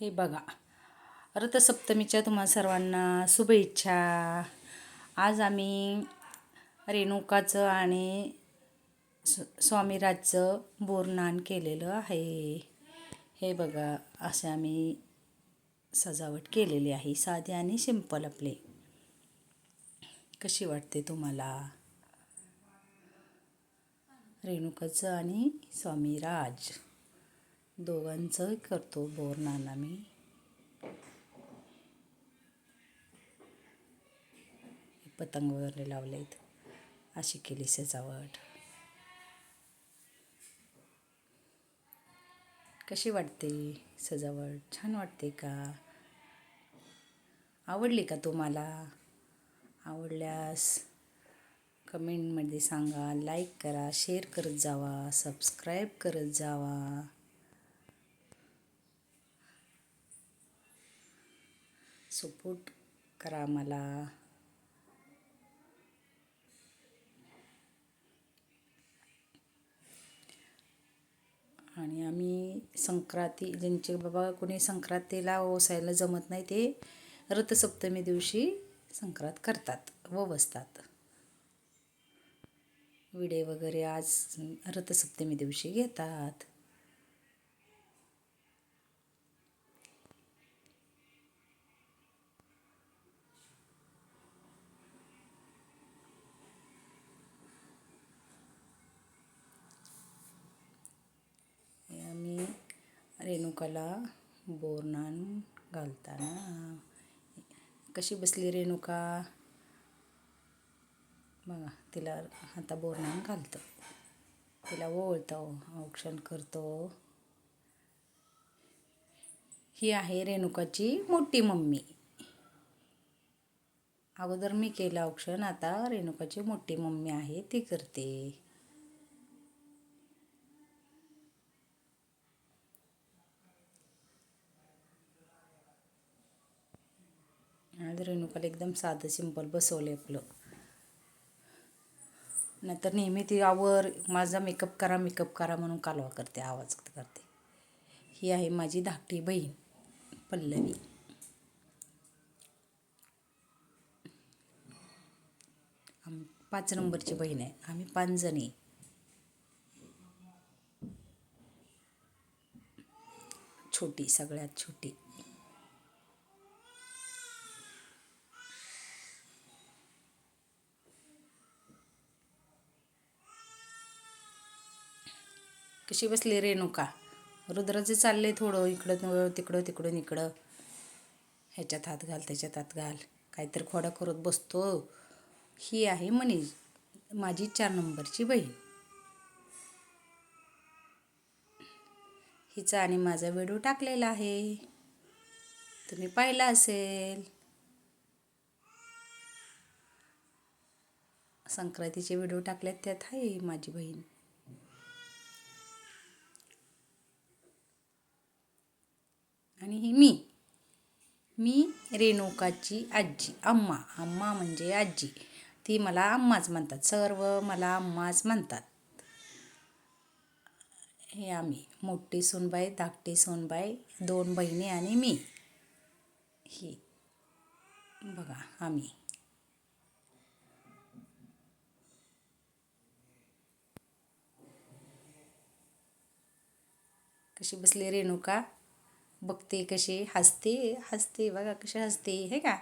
हे बघा. रथसप्तमीच्या तुम्हा सर्वांना शुभेच्छा. आज आम्ही रेणुकाचं आणि स स्वामीराजचं बोरनान केलेलं आहे. हे बघा असे आम्ही सजावट केलेली आहे. साधी आणि सिंपल आपले. कशी वाटते तुम्हाला? रेणुकाचं आणि स्वामीराज. दोघांचं करतो बोरनान मी. पतंग वगैरे लावलेत. अशी केली सजावट. कशी वाटते सजावट? छान वाटते का? आवडली का तुम्हाला आवडल्यास कमेंटमध्ये सांगा. लाईक करा शेअर करत जावा सबस्क्राईब करत जावा. सपोर्ट करा मला. आणि आम्ही संक्रांती ज्यांचे बाबा कोणी संक्रांतीला ओसायला जमत नाही ते रथसप्तमी दिवशी संक्रांत करतात व बसतात विडे वगैरे आज रथसप्तमी दिवशी घेतात हे आम्ही रेणुकाला बोरनान घालताना कशी बसली रेणुका? बघा तिला आता बोरनान घालतो. तिला ओळतो औक्षण करतो. ही आहे रेणुकाची मोठी मम्मी. अगोदर मी केलं औक्षण आता रेणुकाची मोठी मम्मी आहे ती करते. आज रेणुकाला एकदम साधं सिंपल बसवलं आपलं नंतर नेहमी ती आवर माझा मेकअप करा मेकअप करा म्हणून कालवा करते आवाज करते. ही आहे माझी धाकटी बहीण पल्लवी. आम पाच नंबरची बहीण आहे. आम्ही पाच जणी. छोटी सगळ्यात छोटी. कशी बसली रेणुका रुद्राचे चालले थोडं इकडं तिकडं तिकडून इकडं. ह्याच्यात हात घाल त्याच्यात हात घाल. काहीतरी खोडा करत बसतो. ही आहे मनी माझी चार नंबरची बहीण. हिचा आणि माझा व्हिडिओ टाकलेला आहे. तुम्ही पाहिला असेल. संक्रांतीचे व्हिडिओ टाकलेत त्यात आहे माझी बहीण आणि ही मी मी रेणुकाची आजी अम्मा. अम्मा म्हणजे आजी. ती मला अम्माच म्हणतात. सर्व मला अम्माच म्हणतात. हे आम्ही. मोठी सोनबाई धाकटी सोनबाई दोन बहिणी आणि मी. ही. बघा आम्ही. कशी बसली रेणुका? बघते कशी हसते हसते बघा कशी हसते हे का